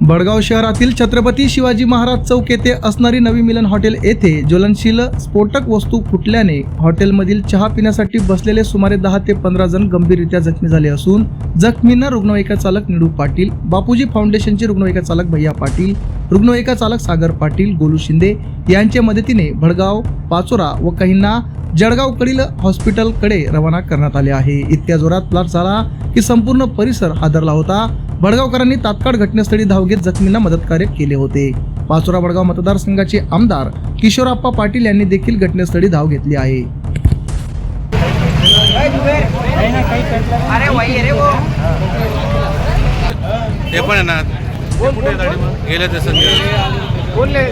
बडगाव शहरातील छत्रपती शिवाजी महाराज चौक येथे असणारी नवी मिलन हॉटेल येथे ज्वलनशील स्फोटक वस्तू फुटल्याने हॉटेलमधील चहा पिण्यासाठी बसलेले सुमारे दहा ते पंधरा जण गंभीररित्या जखमी झाले असून जखमींना रुग्णवाहिका चालक निडू पाटील बापूजी फाउंडेशनचे रुग्णवाहिका चालक भैया पाटील रुग्णवाहिका चालक सागर पाटील गोलू शिंदे यांच्या मदतीने भडगाव पाचोरा व काहींना जळगावकडील हॉस्पिटलकडे रवाना करण्यात आले आहे. इतक्या जोरात प्लाट झाला की संपूर्ण परिसर हादरला होता. भडगावकरांनी तात्काळ घटनास्थळी धाव घेत जखमींना मदतकार्य केले होते. पाचोरा भडगाव मतदारसंघाचे आमदार किशोरप्पा पाटील यांनी देखील घटनास्थळी धाव घेतली आहे. ते पण आहे ना? गेले ते संजय बोलले.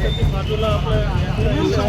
जेतले बोलले